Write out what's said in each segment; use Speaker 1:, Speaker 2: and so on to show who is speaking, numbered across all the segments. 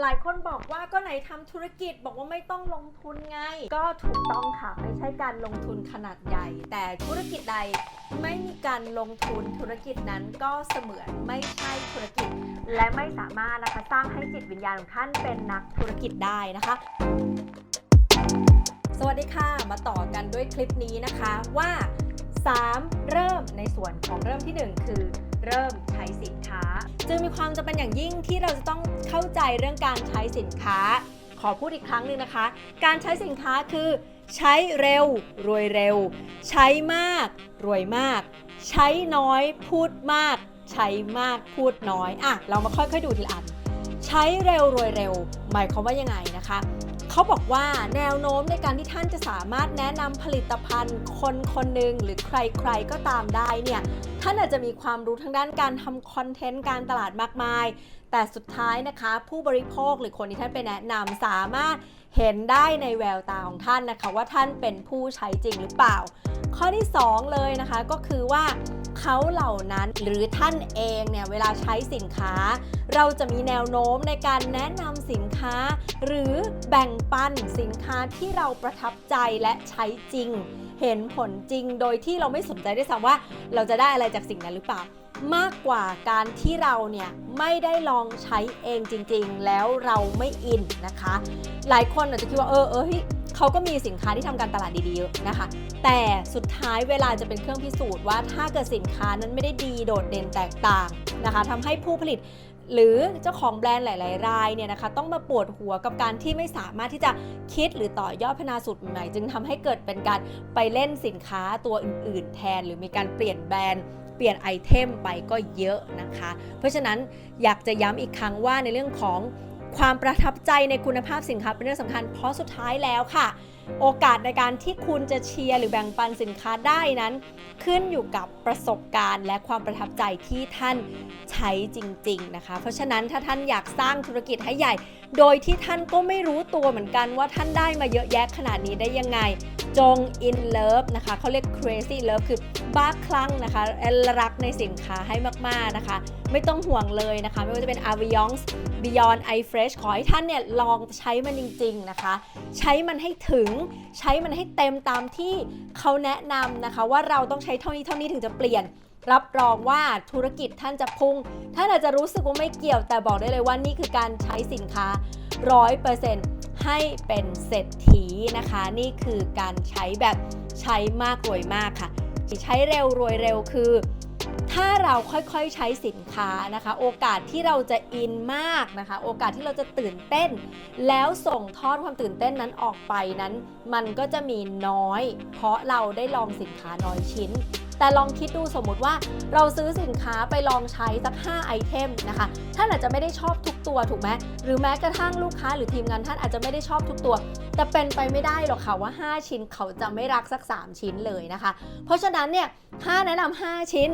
Speaker 1: หลายคนบอกว่าก็ไหนทำธุรกิจบอกว่าไม่ต้องลงทุนไง ก็ถูกต้องค่ะ ไม่ใช่การลงทุนขนาดใหญ่ แต่ธุรกิจใดไม่มีการลงทุนธุรกิจนั้นก็เสมือนไม่ใช่ธุรกิจ และไม่สามารถนะคะสร้างให้จิตวิญญาณของท่านเป็นนักธุรกิจได้นะคะสวัสดีค่ะ มาต่อกันด้วยคลิปนี้นะคะว่า 3. เริ่มในส่วนของเริ่มที่ 1 คือ เริ่มใช้สินค้า จึงมีความจำเป็นอย่างยิ่งที่เราจะต้องเข้าใจเรื่องการใช้สินค้า ขอพูดอีกครั้งหนึ่งนะคะ การใช้สินค้าคือ ใช้เร็ว รวยเร็ว ใช้มาก รวยมาก ใช้น้อย พูดมาก ใช้มากพูดน้อยอะเรามาค่อยๆดูทีละอันใช้เร็วรวยเร็ว หมายความว่ายังไงนะคะ เขาบอกว่าแนวโน้มในการที่ท่านจะสามารถแนะนำผลิตภัณฑ์ คนคนหนึ่งหรือใครๆก็ตามได้เนี่ยท่านอาจจะมีความรู้ทางด้านการทำคอนเทนต์การตลาดมากมาย แต่สุดท้ายนะคะ ผู้บริโภคหรือคนที่ท่านไปแนะนำสามารถเห็นได้ในแววตาของท่านนะคะ ว่าท่านเป็นผู้ใช้จริงหรือเปล่า ข้อที่ 2 เลยนะคะก็คือว่าเขาเหล่านั้นหรือท่านเองเนี่ยเวลาใช้สินค้า เราจะมีแนวโน้มในการแนะนำสินค้า หรือแบ่งปันสินค้าที่เราประทับใจและใช้จริง เห็นผลจริงโดยที่เราไม่สนใจด้วยซ้ำว่า เราจะได้อะไรจากสิ่งนั้นหรือเปล่ามากกว่าการที่เราเนี่ยไม่ได้ลองใช้เองจริงๆ แล้วเราไม่อินนะคะ หลายคนอาจจะคิดว่าเออเออ เขาก็มีสินค้าที่ทำการตลาดดีๆเยอะนะคะ แต่สุดท้ายเวลาจะเป็นเครื่องพิสูจน์ว่าถ้าเกิดสินค้านั้นไม่ได้ดีโดดเด่นแตกต่างนะคะทำให้ผู้ผลิตหรือเจ้าของแบรนด์หลาย ๆ รายเนี่ยนะคะต้องมาปวดหัวกับการที่ไม่สามารถที่จะคิดหรือต่อยอดพัฒนาสูตรใหม่ จึงทำให้เกิดเป็นการไปเล่นสินค้าตัวอื่น ๆ แทน หรือมีการเปลี่ยนแบรนด์เปลี่ยนไอเทมไปก็เยอะนะคะ เพราะฉะนั้นอยากจะย้ำอีกครั้งว่าในเรื่องของ ความประทับใจในคุณภาพสินค้าเป็นเรื่องสำคัญ เพราะสุดท้ายแล้วค่ะ โอกาสในการที่คุณจะเชียร์หรือแบ่งปันสินค้าได้นั้น ขึ้นอยู่กับประสบการณ์ และความประทับใจที่ท่านใช้จริง ๆนะคะ เพราะฉะนั้นถ้าท่านอยากสร้างธุรกิจให้ใหญ่ โดยที่ท่านก็ไม่รู้ตัวเหมือนกันว่าท่านได้มาเยอะแยะขนาดนี้ได้ยังไงจง in love นะคะเขาเรียก crazy love คือบ้าคลั่งนะคะรักในสินค้าให้มาก ๆ นะคะ ไม่ต้องห่วงเลยนะคะ ไม่ว่าจะเป็น Avions Beyond i Fresh ขอให้ท่านเนี่ยลองใช้มันจริง ๆนะคะ ใช้มันให้ถึง ใช้มันให้เต็มตามที่เขาแนะนำนะคะ ว่าเราต้องใช้เท่านี้เท่านี้ถึงจะเปลี่ยนรับรองว่าธุรกิจท่านจะพุ่ง ท่านอาจจะรู้สึกว่าไม่เกี่ยว แต่บอกได้เลยว่านี่คือการใช้สินค้า 100%ให้เป็นเศรษฐีนะคะ นี่คือการใช้แบบใช้มากรวยมากค่ะ ใช้เร็วรวยเร็วคือ ถ้าเราค่อยๆใช้สินค้านะคะ โอกาสที่เราจะอินมากนะคะ โอกาสที่เราจะตื่นเต้น แล้วส่งทอดความตื่นเต้นนั้นออกไปนั้น มันก็จะมีน้อย เพราะเราได้ลองสินค้าน้อยชิ้น แต่ลองคิดดูสมมุติว่าเราซื้อสินค้าไปลองใช้สัก 5 ไอเทมนะคะท่านอาจจะไม่ได้ชอบทุกตัวถูกไหมหรือแม้กระทั่งลูกค้าหรือทีมงานท่านอาจจะไม่ได้ชอบทุกตัว แต่เป็นไปไม่ได้หรอกค่ะว่า 5 ชิ้นเขาจะไม่รักสัก 3 ชิ้นเลยนะคะ เพราะฉะนั้นเนี่ยถ้าแนะนำ5ชิ้น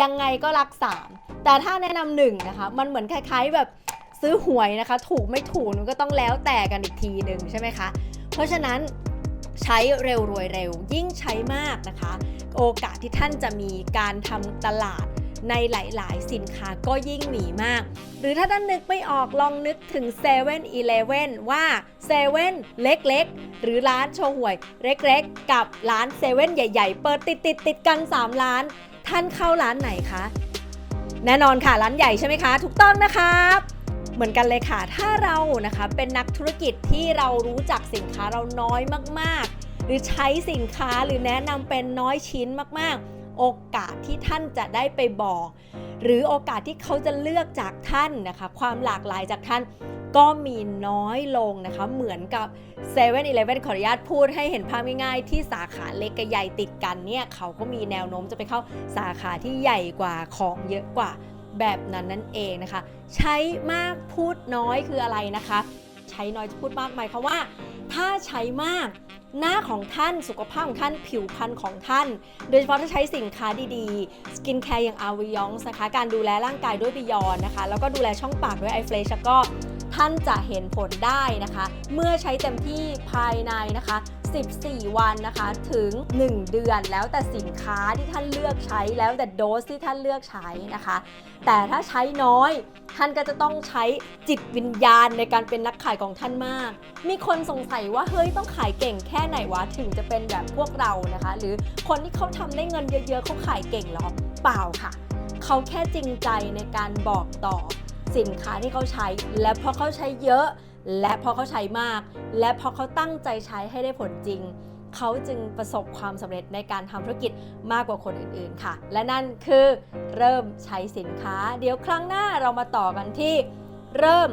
Speaker 1: ยังไงก็รัก 3 แต่ถ้าแนะนำหนึ่งนะคะมันเหมือนคล้าย ๆแบบซื้อหวยนะคะ ถูกไม่ถูกมันก็ต้องแล้วแต่กันอีกทีหนึ่งใช่ไหมคะเพราะฉะนั้น ใช้เร็วรวยเร็ว ยิ่งใช้มากนะคะ โอกาสที่ท่านจะมีการทำตลาดในหลาย ๆ สินค้าก็ยิ่งมีมาก หรือถ้าท่านนึกไม่ออกลองนึกถึง7 e เ e ่ e อว่าเซเว่นเล็ก ๆ หรือร้านโชห่วยเล็ก ๆ กับร้านเซเว่นใหญ่ ๆ เปิดติดติดติดกัน 3 ร้าน ท่านเข้าร้านไหนคะ แน่นอนค่ะ ร้านใหญ่ใช่ไหมคะ ถูกต้องนะครับ เหมือนกันเลยค่ะ ถ้าเรานะคะเป็นนักธุรกิจที่เรารู้จักสินค้าเราน้อยมากๆ หรือใช้สินค้าหรือแนะนำเป็นน้อยชิ้นมากๆ โอกาสที่ท่านจะได้ไปบอก หรือโอกาสที่เขาจะเลือกจากท่านนะคะ ความหลากหลายจากท่านก็มีน้อยลงนะคะ เหมือนกับ7 e เ e ่ e อขออนุญาตพูดให้เห็นภาพง่ายๆ ที่สาขาเล็กกับใหญ่ติดกันเนี่ย เขาก็มีแนวโน้มจะไปเข้าสาขาที่ใหญ่กว่าของเยอะกว่า แบบนั้นนั่นเองนะคะ ใช้มากพูดน้อยคืออะไรนะคะ ใช้น้อยจะพูดมากหมายความว่า ถ้าใช้มากหน้าของท่านสุขภาพของท่านผิวพรรณของท่าน โดยเฉพาะถ้าใช้สินค้าดีๆ สกินแคร์อย่าง a v i o n นะคะ การดูแลร่างกายด้วย Beyond นะคะ แล้วก็ดูแลช่องปากด้วย i f r e s h แล้วก็ท่านจะเห็นผลได้นะคะ เมื่อใช้เต็มที่ภายในนะคะ 14 วันนะคะถึง 1 เดือนแล้วแต่สินค้าที่ท่านเลือกใช้แล้วแต่โดสที่ท่านเลือกใช้นะคะ แต่ถ้าใช้น้อย ท่านก็จะต้องใช้จิตวิญญาณในการเป็นนักขายของท่านมาก มีคนสงสัยว่าเฮ้ยต้องขายเก่งแค่ไหนวะถึงจะเป็นแบบพวกเรานะคะ หรือคนที่เขาทำได้เงินเยอะๆเขาขายเก่งหรอเปล่าค่ะ เขาแค่จริงใจในการบอกต่อ สินค้าที่เขาใช้ และเพราะเขาใช้เยอะ และเพราะเขาใช้มาก และเพราะเขาตั้งใจใช้ให้ได้ผลจริง เขาจึงประสบความสำเร็จในการทำธุรกิจมากกว่าคนอื่นๆค่ะ และนั่นคือเริ่มใช้สินค้า เดี๋ยวครั้งหน้าเรามาต่อกันที่เริ่ม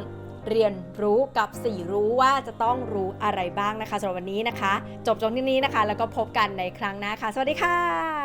Speaker 1: เรียนรู้กับ4รู้ว่าจะต้องรู้อะไรบ้างนะคะสำหรับวันนี้นะคะ จบตรงที่นี้นะคะ แล้วก็พบกันในครั้งหน้าค่ะ สวัสดีค่ะ